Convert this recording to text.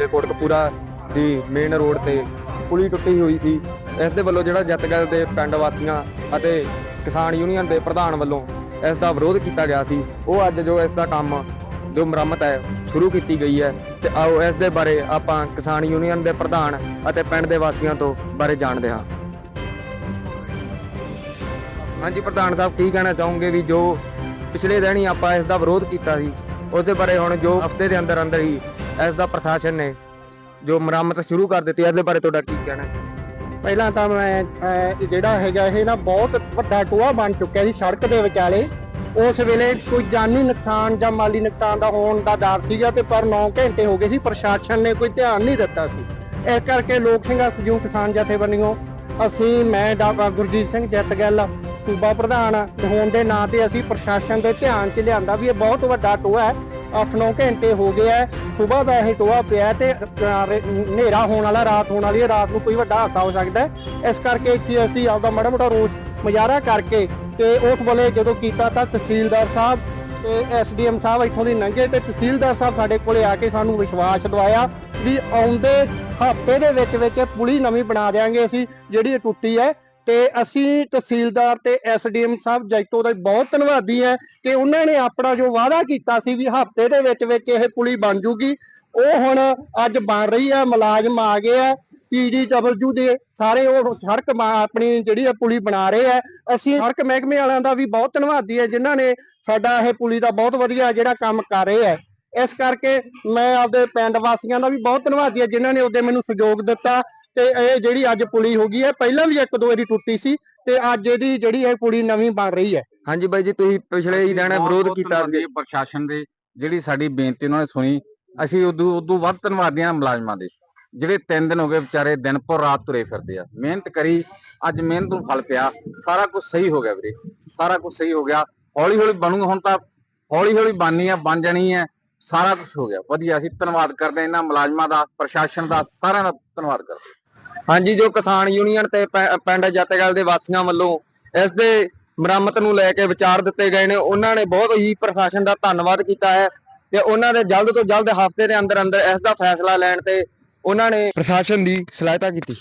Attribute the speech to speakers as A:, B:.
A: ਰਾਜਪੁਰਾ ਦੀ main road ਤੇ ਪੁਲੀ ਟੁੱਟੀ ਹੋਈ ਸੀ। ਇਸ ਦੇ ਵੱਲੋਂ ਜਿਹੜਾ ਜੱਤਗਲ ਦੇ ਪਿੰਡ ਵਾਸੀਆਂ ਅਤੇ ਕਿਸਾਨ ਯੂਨੀਅਨ ਦੇ ਪ੍ਰਧਾਨ ਵੱਲੋਂ ਇਸ ਦਾ ਵਿਰੋਧ ਕੀਤਾ ਗਿਆ ਸੀ। ਉਹ ਅੱਜ ਜੋ ਇਸ ਦਾ ਕੰਮ ਜੋ ਮੁਰੰਮਤ ਹੈ, ਸ਼ੁਰੂ ਕੀਤੀ ਗਈ ਹੈ ਤੇ ਆਓ ਇਸ ਦੇ ਬਾਰੇ ਆਪਾਂ ਕਿਸਾਨ ਯੂਨੀਅਨ ਦੇ ਪ੍ਰਧਾਨ ਅਤੇ ਪਿੰਡ ਦੇ ਵਾਸੀਆਂ ਤੋਂ ਬਾਰੇ ਜਾਣਦੇ ਹਾਂ। ਹਾਂਜੀ, ਪ੍ਰਧਾਨ ਸਾਹਿਬ, ਕੀ ਕਹਿਣਾ ਚਾਹੋਗੇ ਵੀ ਜੋ ਪਿਛਲੇ ਦਿਨ ਹੀ ਆਪਾਂ ਇਸ ਦਾ ਵਿਰੋਧ ਕੀਤਾ ਸੀ ਉਸ ਦੇ ਬਾਰੇ ਹੁਣ ਜੋ ਹਫ਼ਤੇ ਦੇ ਅੰਦਰ ਅੰਦਰ ਹੀ ਇਸ ਦਾ ਪ੍ਰਸ਼ਾਸਨ ਨੇ ਜੋ ਮੁਰੰਮਤ ਸ਼ੁਰੂ ਕਰ ਦਿੱਤੀ ਹੈ ਬਾਰੇ ਤੁਹਾਡਾ ਕੀ ਕਹਿਣਾ? ਹੈ
B: ਪਹਿਲਾਂ ਤਾਂ ਮੈਂ ਅਹ, ਜਿਹੜਾ ਹੈਗਾ ਇਹ ਨਾ ਬਹੁਤ ਵੱਡਾ ਟੋਆ ਬਣ ਚੁੱਕਿਆ ਸੀ ਸੜਕ ਦੇ ਵਿਚਾਲੇ। ਉਸ ਵੇਲੇ ਕੋਈ ਜਾਨੀ ਨੁਕਸਾਨ ਜਾਂ ਮਾਲੀ ਨੁਕਸਾਨ ਦਾ ਹੋਣ ਦਾ ਡਰ ਸੀਗਾ ਤੇ ਪਰ 9 ਘੰਟੇ ਹੋ ਗਏ ਸੀ ਪ੍ਰਸ਼ਾਸਨ ਨੇ ਕੋਈ ਧਿਆਨ ਨਹੀਂ ਦਿੱਤਾ ਸੀ। ਇਸ ਕਰਕੇ ਲੋਕ ਸੰਘਰਸ਼ ਜੂ ਕਿਸਾਨ ਜਥੇਬੰਦੀਆਂ ਅਸੀਂ ਮੈਂ ਡਾਕਟਰ ਗੁਰਜੀਤ ਸਿੰਘ ਜੱਤਗੱਲ ਸੂਬਾ ਪ੍ਰਧਾਨ ਹੋਣ ਦੇ ਨਾਂ ਤੇ ਅਸੀਂ ਪ੍ਰਸ਼ਾਸਨ ਦੇ ਧਿਆਨ 'ਚ ਲਿਆਂਦਾ ਵੀ ਇਹ ਬਹੁਤ ਵੱਡਾ ਟੋਆ ਹੈ। 8-9 ਘੰਟੇ ਹੋ ਗਏ ਹੈ ਸਵੇਰ ਦਾ ਇਹ ਟੋਆ ਪਿਆ ਹੈ ਤੇ ਹਨੇਰਾ ਹੋਣ ਵਾਲਾ, ਰਾਤ ਹੋਣ ਵਾਲੀ ਹੈ, ਰਾਤ ਨੂੰ ਕੋਈ ਵੱਡਾ ਹਾਦਸਾ ਹੋ ਸਕਦਾ ਹੈ। ਇਸ ਕਰਕੇ ਇੱਥੇ ਅਸੀਂ ਆਪਦਾ ਮਾੜਾ ਮੋਟਾ ਰੋਸ ਮੁਜ਼ਾਹਰਾ ਕਰਕੇ ਤੇ ਉਸ ਵੇਲੇ ਜਦੋਂ ਕੀਤਾ ਤਾਂ ਤਹਿਸੀਲਦਾਰ ਸਾਹਿਬ ਤੇ ਐਸਡੀਐਮ ਸਾਹਿਬ ਇੱਥੋਂ ਦੀ ਲੰਘੇ ਤੇ ਤਹਿਸੀਲਦਾਰ ਸਾਹਿਬ ਸਾਡੇ ਕੋਲੇ ਆ ਕੇ ਸਾਨੂੰ ਵਿਸ਼ਵਾਸ ਦਵਾਇਆ ਵੀ ਆਉਂਦੇ ਹਫ਼ਤੇ ਦੇ ਵਿੱਚ ਵਿੱਚ ਪੁਲੀ ਨਵੀਂ ਬਣਾ ਦੇਾਂਗੇ ਅਸੀਂ, ਜਿਹੜੀ ਇਹ ਟੁੱਟੀ ਹੈ। ਤੇ ਅਸੀਂ ਤਹਿਸੀਲਦਾਰ ਤੇ ਐਸਡੀਐਮ ਸਾਹਿਬ ਜੈਤੋ ਦਾ ਬਹੁਤ ਧੰਨਵਾਦੀ ਹੈ ਕਿ ਉਹਨਾਂ ਨੇ ਆਪਣਾ ਜੋ ਵਾਅਦਾ ਕੀਤਾ ਸੀ ਵੀ ਹਫ਼ਤੇ ਦੇ ਵਿੱਚ ਵਿੱਚ ਇਹ ਪੁਲੀ ਬਣ ਜੂਗੀ, ਉਹ ਹੁਣ ਅੱਜ ਬਣ ਰਹੀ ਹੈ ਮੁਲਾਜ਼ਮ ਆ ਗਏ ਆ ਪੀਡੀਡਬਲਯੂ ਦੇ ਸਾਰੇ ਉਹ ਸੜਕ ਬਾ- ਆਪਣੀ ਜਿਹੜੀ ਹੈ ਪੁਲੀ ਬਣਾ ਰਹੇ ਆ। ਅਸੀਂ ਸੜਕ ਮਹਿਕਮੇ ਵਾਲਿਆਂ ਦਾ ਵੀ ਬਹੁਤ ਧੰਨਵਾਦੀ ਹੈ ਜਿਨ੍ਹਾਂ ਨੇ ਸਾਡਾ ਇਹ ਪੁਲੀ ਦਾ ਬਹੁਤ ਵਧੀਆ ਜਿਹੜਾ ਕੰਮ ਕਰ ਰਹੇ ਆ। ਇਸ ਕਰਕੇ ਮੈਂ ਆਪਦੇ ਪਿੰਡ ਵਾਸੀਆਂ ਦਾ ਵੀ ਬਹੁਤ ਧੰਨਵਾਦੀ ਹਾਂ ਜਿਨ੍ਹਾਂ ਨੇ ਉਹਦੇ ਮੈਨੂੰ ਸਹਿਯੋਗ ਦਿੱਤਾ। ਤੇ ਇਹ ਜਿਹੜੀ ਅੱਜ ਪੁਲੀ ਹੋ ਗਈ ਹੈ ਪਹਿਲਾਂ ਵੀ ਇੱਕ ਦੋ ਵਾਰੀ ਟੁੱਟੀ ਸੀ ਤੇ ਅੱਜ ਇਹਦੀ ਜਿਹੜੀ ਇਹ ਪੁਲੀ ਨਵੀਂ ਬਣ ਰਹੀ ਹੈ।
A: ਹਾਂਜੀ ਬਾਈ ਜੀ ਤੁਸੀਂ ਪਿਛਲੇ ਹੀ ਦਿਨ ਵਿਰੋਧ ਕੀਤਾ ਸੀ
C: ਪ੍ਰਸ਼ਾਸਨ ਦੇ ਜਿਹੜੀ ਸਾਡੀ ਬੇਨਤੀ ਉਹਨਾਂ ਨੇ ਸੁਣੀ। ਅਸੀਂ ਉਦੋਂ ਉਦੋਂ ਵੱਧ ਧੰਨਵਾਦੀ ਹਾਂ ਮੁਲਾਜ਼ਮਾਂ ਦੇ ਜਿਹੜੇ ਤਿੰਨ ਦਿਨ ਹੋ ਗਏ ਵਿਚਾਰੇ ਦਿਨ ਪਰ ਰਾਤ ਤੁਰੇ ਫਿਰਦੇ ਆ। ਮਿਹਨਤ ਕਰੀ ਅੱਜ ਮਿਹਨਤ ਨੂੰ ਫਲ ਪਿਆ। ਸਾਰਾ ਕੁਝ ਸਹੀ ਹੋ ਗਿਆ ਵੀਰੇ ਸਾਰਾ ਕੁਝ ਸਹੀ ਹੋ ਗਿਆ। ਹੌਲੀ ਹੌਲੀ ਬਣੂ ਹੁਣ ਤਾਂ ਹੌਲੀ ਹੌਲੀ ਬਣਨੀ ਆ ਬਣ ਜਾਣੀ ਹੈ ਸਾਰਾ ਕੁਝ ਹੋ ਗਿਆ। ਵਧੀਆ ਅਸੀਂ ਧੰਨਵਾਦ ਕਰਦੇ ਹਾਂ ਇਹਨਾਂ ਮੁਲਾਜ਼ਮਾਂ ਦਾ ਪ੍ਰਸ਼ਾਸਨ ਦਾ ਸਾਰਿਆਂ ਦਾ ਧੰਨਵਾਦ ਕਰਦੇ।
A: ਹਾਂਜੀ, ਜੋ ਕਿਸਾਨ ਯੂਨੀਅਨ ਤੇ ਪਿੰਡ ਜੱਤਗਲ ਦੇ ਵਾਸੀਆਂ ਵੱਲੋਂ ਇਸ ਦੇ ਮੁਰੰਮਤ ਨੂੰ ਲੈ ਕੇ ਵਿਚਾਰ ਦਿੱਤੇ ਗਏ ਨੇ, ਉਹਨਾਂ ਨੇ ਬਹੁਤ ਹੀ ਪ੍ਰਸ਼ਾਸਨ ਦਾ ਧੰਨਵਾਦ ਕੀਤਾ ਹੈ ਤੇ ਉਹਨਾਂ ਦੇ ਜਲਦ ਤੋਂ ਜਲਦ ਹਫ਼ਤੇ ਦੇ ਅੰਦਰ ਅੰਦਰ ਇਸ ਦਾ ਫੈਸਲਾ ਲੈਣ ਤੇ ਉਹਨਾਂ ਨੇ ਪ੍ਰਸ਼ਾਸਨ ਦੀ ਸਲਾਹਤਾ ਕੀਤੀ।